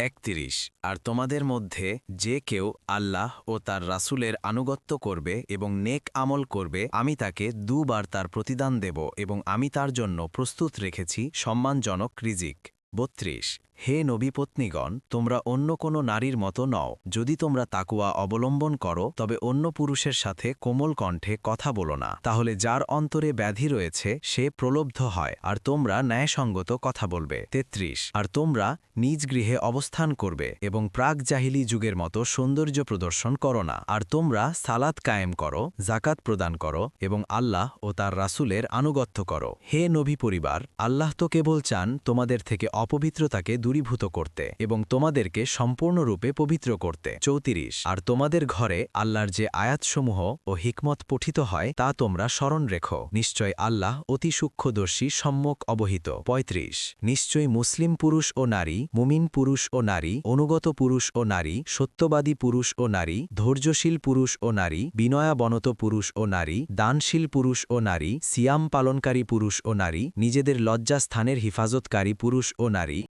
একত্রিশ। আর তোমাদের মধ্যে যে কেউ আল্লাহ ও তার রাসুলের আনুগত্য করবে এবং নেক আমল করবে, আমি তাকে দুবার তার প্রতিদান দেব এবং আমি তার জন্য প্রস্তুত রেখেছি সম্মানজনক রিজিক। বত্রিশ। হে নবীপত্নীগণ তোমরা অন্য কোনো নারীর মতো নও। যদি তোমরা তাকুয়া অবলম্বন করো, তবে অন্য পুরুষের সাথে কোমল কণ্ঠে কথা বলো না। তাহলে যার অন্তরে ব্যাধি রয়েছে, সে প্রলব্ধ হয়, আর তোমরা ন্যায়সঙ্গত কথা বলবে। তেত্রিশ। আর তোমরা নিজ গৃহে অবস্থান করবে, এবং প্রাক জাহিলি যুগের মতো সৌন্দর্য প্রদর্শন করো না। আর তোমরা সালাত কায়েম করো জাকাত প্রদান করো, এবং আল্লাহ ও তার রাসূলের আনুগত্য করো। হে নবী পরিবার, আল্লাহ তো কেবল চান তোমাদের থেকে অপবিত্রতাকে দূরীভূত করতে এবং তোমাদেরকে সম্পূর্ণরূপে পবিত্র করতে। চৌত্রিশ, আর তোমাদের ঘরে আল্লাহর যে আয়াতসমূহ ও হিকমত পঠিত হয়, তা তোমরা স্মরণ রেখো। নিশ্চয় আল্লাহ অতি সূক্ষ্মদর্শী, সম্যক অবহিত। ৩৫ নিশ্চয় মুসলিম পুরুষ ও নারী, মুমিন পুরুষ ও নারী, অনুগত পুরুষ ও নারী, সত্যবাদী পুরুষ ও নারী, ধৈর্যশীল পুরুষ ও নারী, বিনয়াবনত পুরুষ ও নারী, দানশীল পুরুষ ও নারী, সিয়াম পালনকারী পুরুষ ও নারী, নিজেদের লজ্জাস্থানের হিফাজতকারী পুরুষ ও নারী